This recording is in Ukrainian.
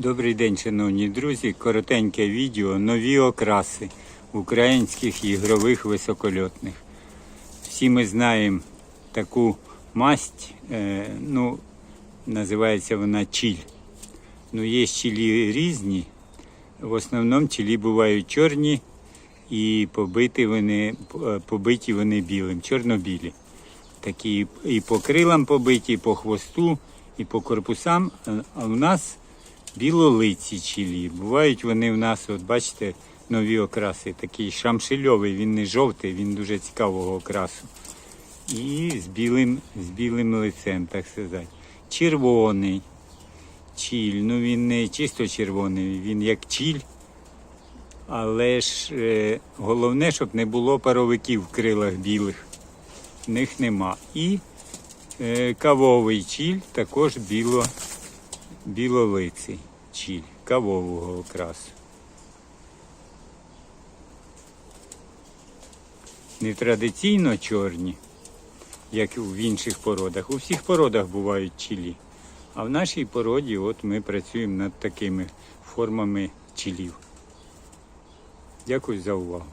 Добрий день, шановні друзі. Коротеньке відео. Нові окраси українських ігрових високольотних. Всі ми знаємо таку масть, е, ну, називається вона чіль. Ну, є чілі різні. В основному чілі бувають чорні і побиті вони, е, побиті вони білим, чорно-білі. Такі і по крилам побиті, і по хвосту, і по корпусам. А- в нас білолиці чілі. Бувають вони в нас, от бачите, нові окраси. Такий шамшильовий, він не жовтий, він дуже цікавого окрасу. І з білим, з білим лицем, так сказати. Червоний чіль. Ну він не чисто червоний, він як чіль. Але ж е, головне, щоб не було паровиків в крилах білих. В них нема. І е, кавовий чіль також біло, білолиций чіль кавового окрасу. Не традиційно чорні, як в інших породах. У всіх породах бувають чілі. А в нашій породі от ми працюємо над такими формами чілів. Дякую за увагу.